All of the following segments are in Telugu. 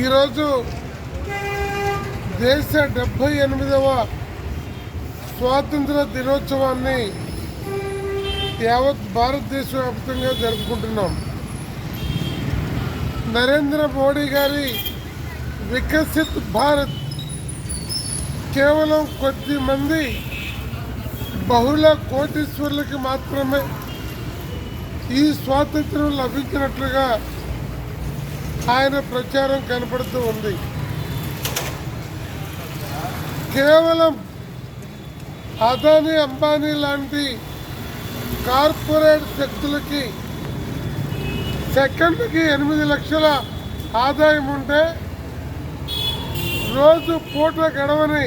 ఈరోజు దేశ డెబ్భై ఎనిమిదవ స్వాతంత్ర దినోత్సవాన్ని యావత్ భారతదేశ వ్యాప్తంగా జరుపుకుంటున్నాం. నరేంద్ర మోడీ గారి వికసిత్ భారత్ కేవలం కొద్ది మంది బహుళ కోటీశ్వరులకి మాత్రమే ఈ స్వాతంత్రం లభించినట్లుగా ఆయన ప్రచారం కనపడుతూ ఉంది. కేవలం అదానీ అంబానీ లాంటి కార్పొరేట్ శక్తులకి సెకండ్కి ఎనిమిది లక్షల ఆదాయం ఉంటే రోజు పూట గడవని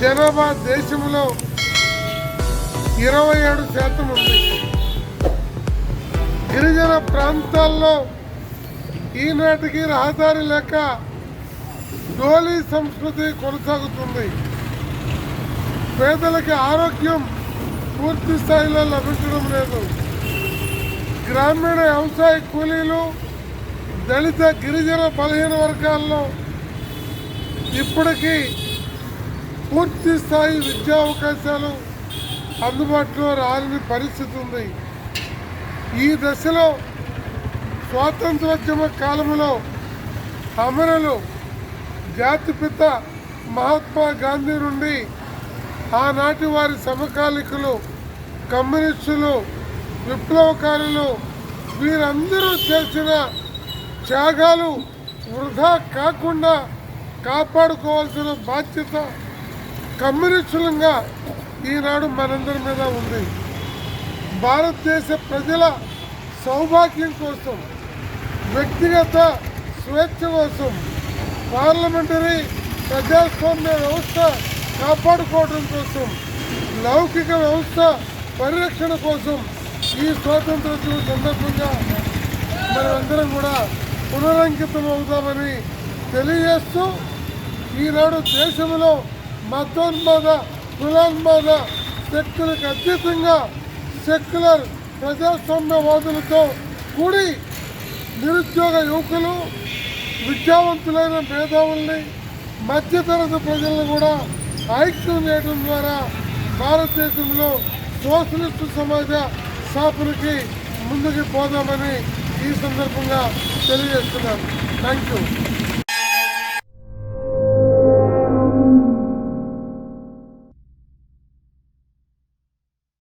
జనాభా దేశంలో ఇరవై ఏడు శాతం ఉంది. గిరిజన ప్రాంతాల్లో ఈనాటికి రహదారి లేక డోలీ సంస్కృతి కొనసాగుతుంది. పేదలకి ఆరోగ్యం పూర్తి స్థాయిలో లభించడం లేదు. గ్రామీణ వ్యవసాయ కూలీలు దళిత గిరిజన బలహీన వర్గాల్లో ఇప్పటికీ పూర్తి స్థాయి విద్యా అవకాశాలు అందుబాటులో రాని పరిస్థితి ఉంది. ఈ దశలో స్వాతంత్రోద్యమ కాలంలో అమరులు జాతిపిత మహాత్మా గాంధీ నుండి ఆనాటి వారి సమకాలికులు కమ్యూనిస్టులు విప్లవకారులు వీరందరూ చేసిన త్యాగాలు వృధా కాకుండా కాపాడుకోవాల్సిన బాధ్యత కమ్యూనిస్టులంగా ఈనాడు మనందరి మీద ఉంది. భారతదేశ ప్రజల సౌభాగ్యం కోసం వ్యక్తిగత స్వేచ్ఛ కోసం పార్లమెంటరీ ప్రజాస్వామ్య వ్యవస్థ కాపాడుకోవడం కోసం లౌకిక వ్యవస్థ పరిరక్షణ కోసం ఈ స్వాతంత్ర దినం సందర్భంగా మనమందరం కూడా పునరంకితం అవుతామని తెలియజేస్తూ ఈనాడు దేశంలో మతోన్మాద కులాన్మాద శక్తులకు అతీతంగా సెక్యులర్ ప్రజాస్వామ్యవాదులతో కూడి నిరుద్యోగ యువకులు విద్యావంతులైన మేధావుల్ని మధ్యతరగతి ప్రజలను కూడా ఐక్యం చేయడం ద్వారా భారతదేశంలో సోషలిస్టు సమాజ స్థాపనకి ముందుకు పోదామని ఈ సందర్భంగా తెలియజేస్తున్నాను. Thank you